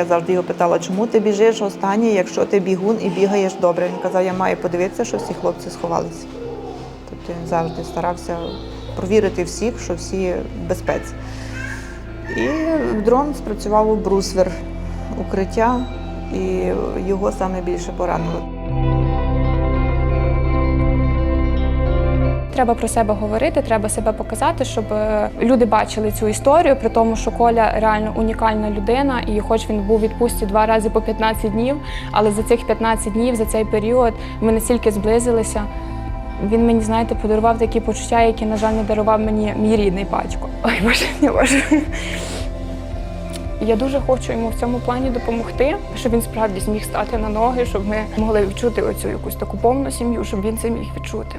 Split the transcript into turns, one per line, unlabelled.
Я завжди його питала, чому ти біжиш останній, якщо ти бігун і бігаєш добре. Він казав, я маю подивитися, що всі хлопці сховалися. Тобто він завжди старався провірити всіх, що всі в безпеці. І дрон спрацював у брусвер укриття, і його саме більше поранило.
Треба про себе говорити, треба себе показати, щоб е, люди бачили цю історію, при тому, що Коля реально унікальна людина, і хоч він був у відпустці два рази по 15 днів, але за цих 15 днів, за цей період, ми настільки зблизилися. Він мені, знаєте, подарував такі почуття, які, на жаль, не дарував мені мій рідний батько. Ой, боже, не боже. Я дуже хочу йому в цьому плані допомогти, щоб він справді зміг стати на ноги, щоб ми могли відчути оцю якусь таку повну сім'ю, щоб він це міг відчути.